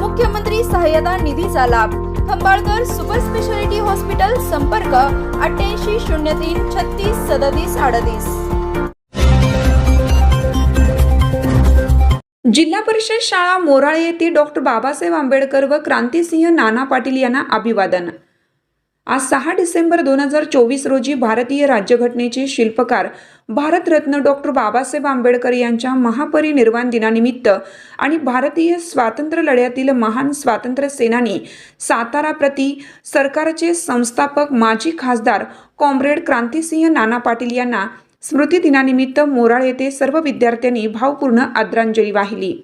मुख्यमंत्री सहाय्यता निधीचा लाभ. खंबाळकर सुपर स्पेशालिटी हॉस्पिटल संपर्क अठ्ठ्याऐंशी शून्य तीन छत्तीस सदतीस अडतीस. जिल्हा परिषद शाळा मोराळे येथे डॉक्टर बाबासाहेब आंबेडकर व क्रांतिसिंह नाना पाटील यांना अभिवादन. आज सहा डिसेंबर दोन हजार चोवीस रोजी भारतीय राज्यघटनेचे शिल्पकार भारतरत्न डॉक्टर बाबासाहेब आंबेडकर यांच्या महापरिनिर्वाण दिनानिमित्त आणि भारतीय स्वातंत्र्य लढ्यातील महान स्वातंत्र्य सेनानी सातारा प्रति सरकारचे संस्थापक माजी खासदार कॉम्रेड क्रांतिसिंह नाना पाटील यांना स्मृती दिनानिमित्त मोराळ येथे सर्व विद्यार्थ्यांनी भावपूर्ण आदरांजली वाहिली.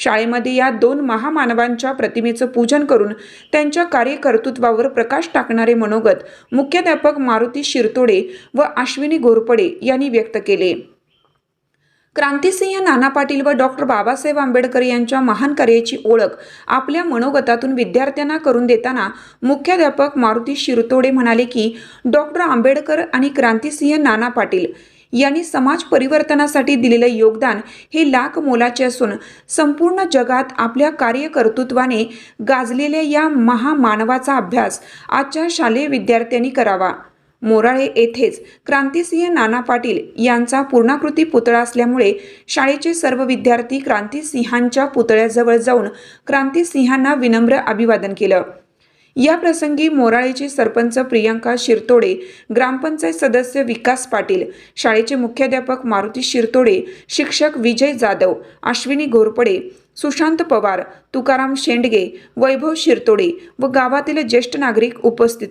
शाळेमध्ये या दोन महामानवांच्या प्रतिमेचं पूजन करून त्यांच्या कार्यकर्तृत्वावर प्रकाश टाकणारे मनोगत मुख्याध्यापक मारुती शिरतोडे व अश्विनी घोरपडे यांनी व्यक्त केले. क्रांतिसिंह नाना पाटील व डॉक्टर बाबासाहेब आंबेडकर यांच्या महान कार्याची ओळख आपल्या मनोगतातून विद्यार्थ्यांना करून देताना मुख्याध्यापक मारुती शिरतोडे म्हणाले की डॉक्टर आंबेडकर आणि क्रांतिसिंह नाना पाटील यांनी समाज परिवर्तनासाठी दिलेले योगदान हे लाख मोलाचे असून संपूर्ण जगात आपल्या कार्यकर्तृत्वाने गाजलेल्या या महामानवाचा अभ्यास आजच्या शालेय विद्यार्थ्यांनी करावा. मोराळे येथेच क्रांतिसिंह नाना पाटील यांचा पूर्णाकृती पुतळा असल्यामुळे शाळेचे सर्व विद्यार्थी क्रांतिसिंहांच्या पुतळ्याजवळ जाऊन क्रांतिसिंहांना विनम्र अभिवादन केलं. या प्रसंगी मोराळेचे सरपंच प्रियांका शिरतोडे ग्रामपंचायत सदस्य विकास पाटील शाळेचे मुख्याध्यापक मारुती शिरतोडे शिक्षक विजय जाधव अश्विनी घोरपडे सुशांत पवार तुकाराम शेंडगे वैभव शिरतोडे व गावातील ज्येष्ठ नागरिक उपस्थित